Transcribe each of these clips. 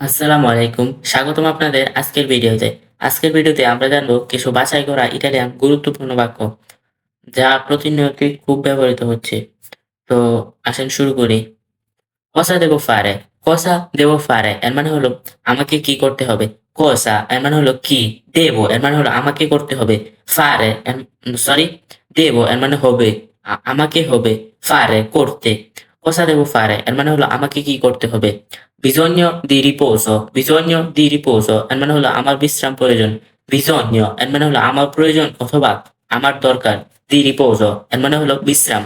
আসসালামু আলাইকুম। স্বাগতম আপনাদের আজকের ভিডিওতে। আজকের ভিডিওতে আমরা জানব কিছু বাছাই করা ইটালিয়ান গুরুত্বপূর্ণ বাক্য যা প্রতিনিয়ত খুব ব্যবহৃত হচ্ছে। তো আসেন শুরু করি। কসা দেবো ফারে? কসা দেবো ফারে? এর মানে হলো আমাকে কি করতে হবে? কসা, এর মানে হলো কি? দেবো, এর মানে হলো আমাকে করতে হবে। ফারে সরি দেবো, এর মানে হবে। আমাকে হবে। ফারে, করতে। কসা দেবো ফারে? এর মানে হলো আমাকে কি করতে হবে? Bisogno di riposo, bisogno di riposo এর মানে হলো আমার বিশ্রাম প্রয়োজন bisogno এর মানে হলো আমার প্রয়োজন অথবা আমার দরকার di riposo এর মানে হলো বিশ্রাম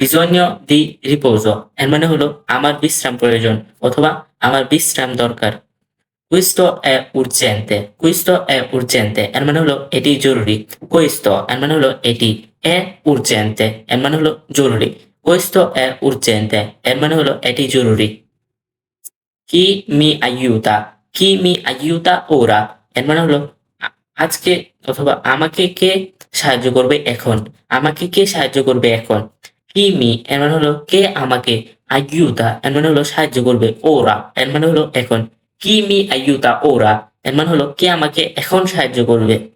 bisogno di riposo এর মানে হলো আমার বিশ্রাম প্রয়োজন অথবা আমার বিশ্রাম দরকার questo è urgente, questo è urgente এর মানে হলো এটি জরুরি questo এর মানে হলো এটি è urgente এর মানে হলো জরুরি questo è urgente এর মানে হলো এটি জরুরি কি মি আইউতা কি মি আইউতা ওরা? এর মানে হলো, আজকে অথবা আমাকে কে সাহায্য করবে এখন? আমাকে কে সাহায্য করবে এখন? কি মি? এর মানে হলো, কে আমাকে? আইউতা এর মানে হলো, সাহায্য করবে ওরা। এর মানে হলো, এখন। কি মি আইউতা ওরা? এর মানে হলো, কে আমাকে এখন সাহায্য করবে?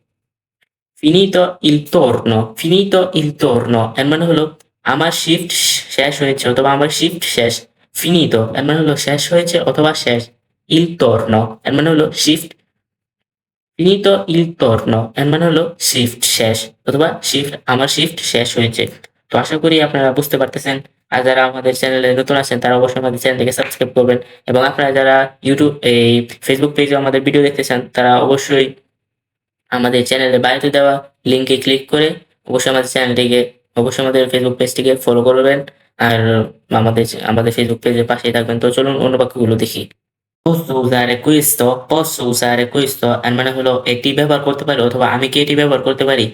ফিনিতো ইল torno ফিনিতো ইল torno এর মানে হলো, আমার শিফট শেষ হয়েছে, অথবা আমার শিফট শেষ। ফিনিতো এর মানে হলো শেষ হয়েছে অথবা শেষ ইল torno, এর মানে হলো শিফট ফিনিতো ইল torno, এর মানে হলো শিফট শেষ, অথবা শিফট আমার শিফট শেষ হয়েছে। তো আশা করি আপনারা বুঝতে পারতেছেন, আর যারা আমাদের চ্যানেলে নতুন আছেন, তারা অবশ্যই আমাদের চ্যানেলটিকে সাবস্ক্রাইব করবেন, এবং আপনারা যারা ইউটিউব এই ফেসবুক পেজে আমাদের ভিডিও দেখতেছেন, তারা অবশ্যই আমাদের চ্যানেলে বায়োতে দেওয়া লিঙ্কে ক্লিক করে, অবশ্যই আমাদের চ্যানেলটিকে অবশ্যই আমাদের ফেসবুক পেজটিকে ফলো করবেন। আর আমাদের আমাদের ফেসবুক পেজের পাশেই থাকবেন। তো চলুন অন্য বাক্যগুলো দেখি। posso usare questo posso usare questo এর মানে হলো এটি ব্যবহার করতে পারি অথবা আমি কি এটি ব্যবহার করতে পারি?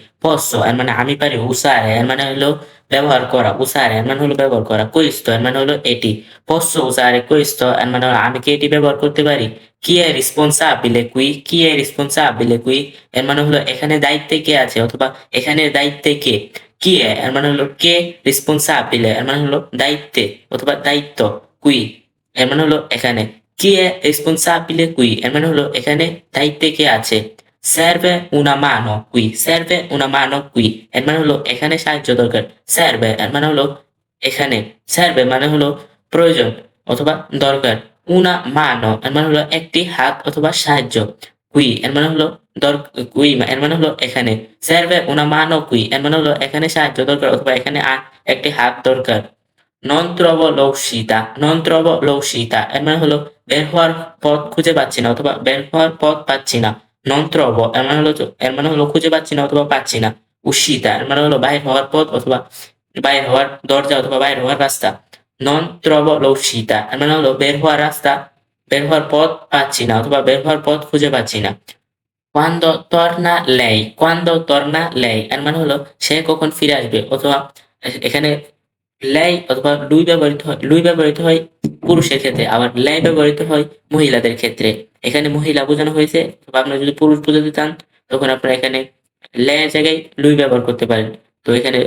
মানে আমি পারি usare এর মানে হলো ব্যবহার করা। usare এর মানে হলো ব্যবহার করা। questo এর মানে হলো এটি। posso usare questo এর মানে আমি কি এটি ব্যবহার করতে পারি? কি è responsabile qui কি è responsabile qui এর মানে হলো এখানে দায়িত্বে কে আছে অথবা এখানে দায়িত্বে কে? কি এর মানে হলো কে responsabile এর মানে হলো দায়িত্বে অথবা দায়িত্ব qui এর মানে হলো এখানে কি responsabile qui এর মানে হলো এখানে দায়িত্বে কে আছে serve una mano qui serve una mano qui এর মানে হলো এখানে সাহায্য দরকার serve এর মানে হলো এখানে serve মানে হলো প্রয়োজন অথবা দরকার una mano এর মানে হলো একটি হাত অথবা সাহায্য qui এর মানে হলো দর qui এর মানে হলো এখানে। serve una mano qui এর মানে হলো এখানে সাহায্য দরকার অথবা এখানে একটি হাত দরকার। l'uscita non trovo l'uscita এর মানে হলো বের হওয়ার পথ খুঁজে পাচ্ছি না অথবা বের হওয়ার পথ পাচ্ছি না। trovo এর মানে হলো এর মানে হলো খুঁজে পাচ্ছি না অথবা পাচ্ছি না। uscita এর মানে হলো বাইর হওয়ার পথ অথবা বাইর হওয়ার দরজা অথবা বাইর হওয়ার রাস্তা। trovo l'uscita এর মানে হলো বের হওয়ার রাস্তা, বের হওয়ার পথ পাচ্ছি না অথবা বের হওয়ার পথ খুঁজে পাচ্ছি না। Quando torna lei quando torna lei এর মানে হলো সে কখন ফিরে আসবে, অথবা এখানে লাই অথবা লুই ব্যবহৃত হয় লুই ব্যবহৃত হয় পুরুষের ক্ষেত্রে, আবার লাই ব্যবহৃত হয় মহিলাদের ক্ষেত্রে। এখানে মহিলা বোঝানো হয়েছে অথবা আপনারা যদি পুরুষ বোঝাতে চান, তখন আপনারা এখানে ল্যায়ের জায়গায় লুই ব্যবহার করতে পারেন। তো এখানে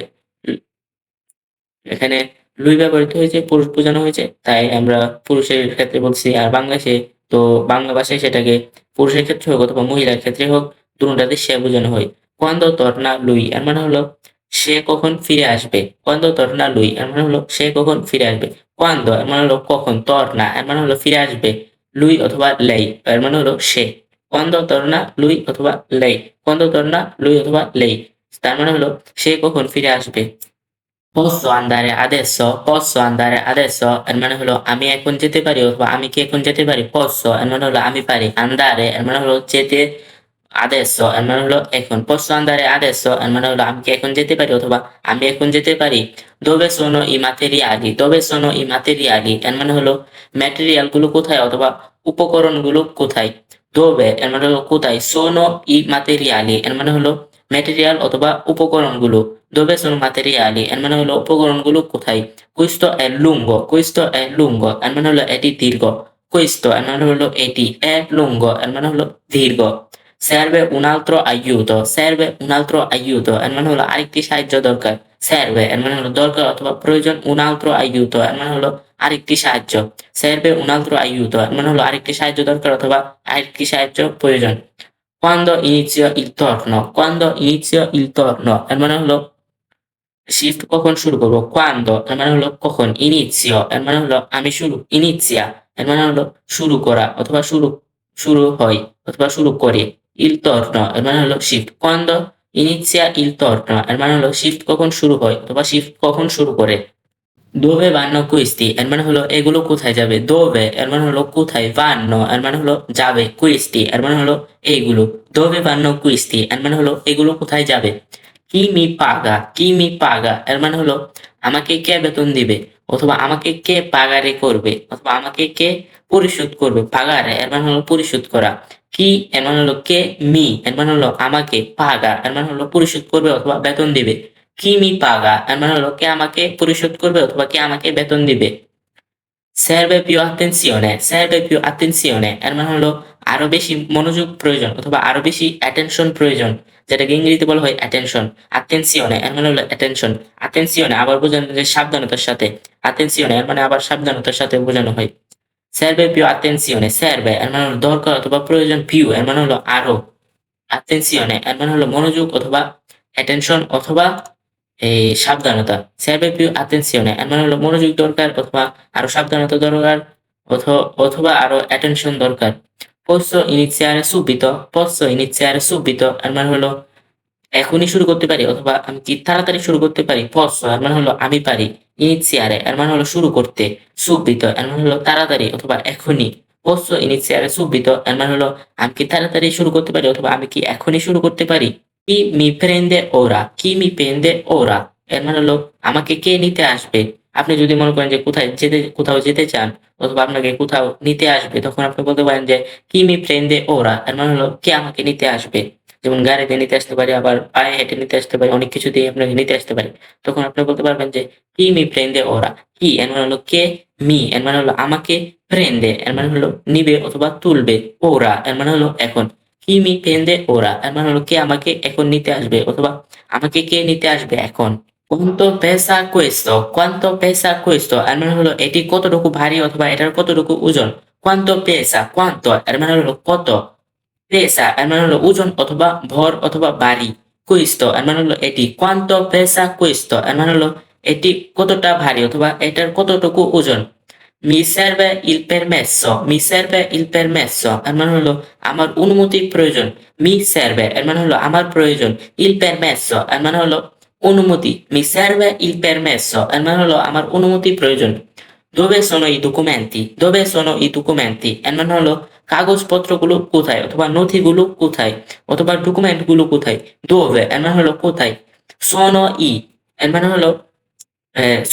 এখানে লুই ব্যবহৃত হয়েছে, পুরুষ বোঝানো হয়েছে, তাই আমরা পুরুষের ক্ষেত্রে বলছি আর বাংলাদেশে তো বাংলা ভাষায় সেটাকে পুরুষের ক্ষেত্রে হোক অথবা মহিলার ক্ষেত্রে হোক, দুটাতে সে বোঝানো হয়। কোয়ান্দ তর্না লুই, এর মানে হলো সে কখন ফিরে আসবে। কোয়ান্দ তর্না লুই, এর মানে হলো সে কখন ফিরে আসবে। কোয়ান্দ এর মানে হলো কখন তর্না এর মানে হলো ফিরে আসবে। লুই অথবা লেই, এর মানে হলো সে। কোয়ান্দ তর্না লুই অথবা লেই। কোয়ান্দ তর্না লুই অথবা লেই, তার মানে হলো সে কখন ফিরে আসবে। Posso andare adesso? Posso andare adesso? এর মানে হলো আমি এখন যেতে পারি অথবা আমি কি এখন যেতে পারি posso এর মানে হলো আমি পারি andare এর মানে হলো যেতে adesso এর মানে হলো এখন posso andare adesso? এর মানে হলো আমি কি এখন যেতে পারি অথবা আমি এখন যেতে পারি dove sono i materiali? Dove sono i materiali? এর মানে হলো ম্যাটেরিয়ালগুলো কোথায় অথবা উপকরণগুলো কোথায় dove এর মানে হলো কোথায় sono i materiali. এর মানে হলো ম্যাটেরিয়াল অথবা উপকরণগুলো। dove sono এর মানে হলো উপকরণগুলো কোথায়? questo è lungo questo è lungo এর মানে হলো এটি দীর্ঘ। questo এর মানে হলো এটি è lungo এর মানে হলো দীর্ঘ। serve un altro aiuto serve un altro aiuto এর মানে হলো আরেকটি সাহায্য দরকার। স্যারবে এর মানে হলো দরকার অথবা প্রয়োজন un altro aiuto এর মানে হলো আরেকটি সাহায্য। serve un altro aiuto এর মানে হলো আরেকটি সাহায্য দরকার অথবা আরেকটি সাহায্য প্রয়োজন। Quando inizio il torno? Quando inizio il torno? এর মানে হলো শিফট কখন শুরু করব quando? এর মানে হলো কখন inizio. এর মানে হলো আমি শুরু inizia. এর মানে হলো শুরু করা অথবা শুরু শুরু হয় অথবা শুরু করে il torno. এর মানে হলো shift quando inizia il torno? এর মানে হলো শিফট কখন শুরু হয় অথবা শিফট কখন শুরু করে dove বান্ন কুইস্তি এর মানে হলো এগুলো কোথায় যাবে dove এর মানে হলো কোথায় বান্ন এর মানে হলো যাবে কুইস্তি এর মানে হলো এইগুলো dove বান্ন কুইস্তি এর মানে হলো এগুলো কোথায় যাবে কি মি পাগা কি মি পাগা এর মানে হলো আমাকে কে বেতন দিবে অথবা আমাকে কে পাগারে করবে অথবা আমাকে কে পরিশোধ করবে পাগারে এর মানে হলো পরিশোধ করা কি এর মানে হলো কে মি এর মানে হলো আমাকে পাগা এর মানে হলো পরিশোধ করবে অথবা বেতন দিবে কি মি পাগা? এর মানে হলো, কে আমাকে পরিশোধ করবে অথবা কে আমাকে বেতন দিবে? Serve più attenzione serve più attenzione এর মানে হলো, আরও বেশি মনোযোগ প্রয়োজন অথবা আরও বেশি অ্যাটেনশন প্রয়োজন, যেটাকে ইংরেজিতে বলা হয় অ্যাটেনশন attenzione এর মানে হলো অ্যাটেনশন attenzione আবার বোঝানো যায় সাবধানতার সাথে। Attenzione এর মানে আবার সাবধানতার সাথে বোঝানো হয়। Serve più attenzione serve এর মানে হলো দরকার অথবা প্রয়োজন più এর মানে হলো আরও। Attenzione এর মানে হলো মনোযোগ অথবা অ্যাটেনশন অথবা এই সাবধানতা। Più attenzione এর মানে হলো মনোযোগ দরকার অথবা আরও সাবধানতা দরকার অথ- অথবা আরও অ্যাটেনশন দরকার। Posso iniziare subito posso iniziare subito এর মানে হলো এখনই শুরু করতে পারি অথবা আমি কি তাড়াতাড়ি শুরু করতে পারি? Posso এর মানে হলো আমি পারি। Iniziare এর মানে হলো শুরু করতে subito এর মানে হলো তাড়াতাড়ি অথবা এখনই। Posso iniziare subito এর মানে হলো আমি কি তাড়াতাড়ি শুরু করতে পারি অথবা আমি কি এখনই শুরু করতে পারি? কি মি prende ওরা কি মি prende ওরা এর মানে হলো, আমাকে কে নিতে আসবে? আপনি যদি মনে করেন যে কোথায় যেতে, কোথাও যেতে চান, অথবা আপনাকে কোথাও নিতে আসবে, তখন আপনি বলতে পারেন যে, কি মি prende ওরা এর মানে হলো, কে আমাকে নিতে আসবে? যেমন গাড়িতে নিতে আসতে পারে, আবার পায়ে হেঁটে নিতে আসতে পারে, অনেক কিছু দিয়ে আপনাকে নিতে আসতে পারে। তখন আপনি বলতে পারবেন যে, কি মি prende ওরা কি? এর মানে হলো, কে মি? এর মানে হলো, আমাকে prende? এর মানে হলো, নিবে অথবা তুলবে ওরা এর মানে হলো, এখন। কি prende ora এর মানে হলো কে আমাকে এখন নিতে আসবে? অথবা আমাকে কে নিতে আসবে এখন? quanto pesa questo quanto pesa questo এর মানে হলো এটি কতটুকু ভারী অথবা এটার কতটুকু ওজন? quanto pesa quanto এর মানে হলো কত pesa এর মানে হলো ওজন অথবা ভর অথবা ভারী questo এর মানে হলো এটি quanto pesa questo এর মানে হলো এটি কতটা ভারী অথবা এটার কতটুকু ওজন? Mi serve il permesso, mi serve il permesso এর মানে হলো আমার অনুমতির প্রয়োজন mi serve এর মানে হলো আমার প্রয়োজন il permesso এর মানে হলো অনুমতি mi serve il permesso এর মানে হলো আমার অনুমতি প্রয়োজন dove sono i documenti? Dove sono i documenti? এর মানে হলো কাগজপত্রগুলো কোথায়? অথবা নথিগুলো কোথায়? অথবা ডকুমেন্টগুলো কোথায়? Dove? এর মানে হলো কোথায়? Sono i এর মানে হলো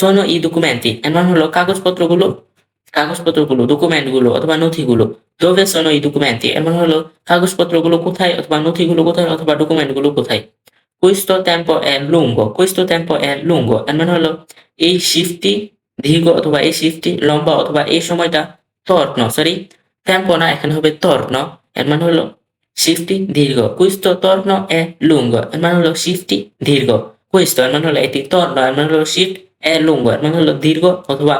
sono i documenti. এর মানে হলো কাগজপত্রগুলো কাগজপত্রগুলো ডকুমেন্টগুলো অথবা নথিগুলো dove sono i documenti এর মানে হলো কাগজপত্রগুলো কোথায় অথবা নথিগুলো কোথায় অথবা ডকুমেন্টগুলো কোথায়? Questo tempo è lungo, questo tempo è lungo এর মানে হলো এই শিফটটি দীর্ঘ অথবা এই শিফটটি লম্বা অথবা এই সময়টা তর্ণ সরি টেম্পো না, এখানে হবে তর্ণ এর মানে হলো শিফটটি দীর্ঘ। Questo torno è lungo এর মানে হলো শিফটটি দীর্ঘ। Questo, এর মানে হলো এটি তর্ণ এর মানে হলো শিফট è lungo এর মানে হলো দীর্ঘ অথবা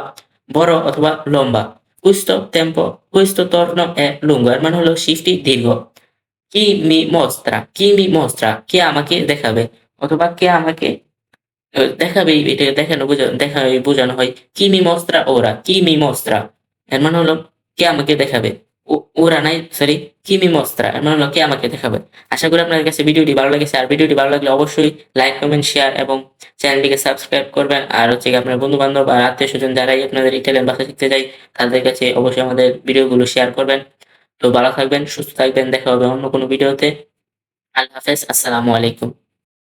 বড় অথবা লম্বা। কুস্ত টেম্প কুস্ত তর্ন এ লুঙ্গ। এর মানে হলো সৃষ্টি দীর্ঘ। কি মি মস্ত্রা, কি মি মস্ত্রা, কে আমাকে দেখাবে? অথবা কে আমাকে দেখাবে এটা দেখানো বোঝানো দেখা বোঝানো হয়। কি মি মস্ত্রা ওরা, কি মি মস্ত্রা। এর মানে হলো কে আমাকে দেখাবে? ও- ওরা নাই সরি কিমি মস্ত্রা এর মানে হলো কে আমাকে দেখাবে। আশা করি আপনাদের কাছে ভিডিওটি ভালো লেগেছে, আর ভিডিওটি ভালো লাগলে অবশ্যই লাইক কমেন্ট শেয়ার এবং চ্যানেলটিকে সাবস্ক্রাইব করবেন। আর হচ্ছে কি আপনার বন্ধু বান্ধব আর আত্মীয় স্বজন যারাই আপনাদের ইটালিয়ান ভাষা শিখতে চাই তাদের কাছে অবশ্যই আমাদের ভিডিওগুলো শেয়ার করবেন। তো ভালো থাকবেন, সুস্থ থাকবেন, দেখা হবে অন্য কোনো ভিডিওতে। আল্লাহ হাফেজ, আসসালামু আলাইকুম।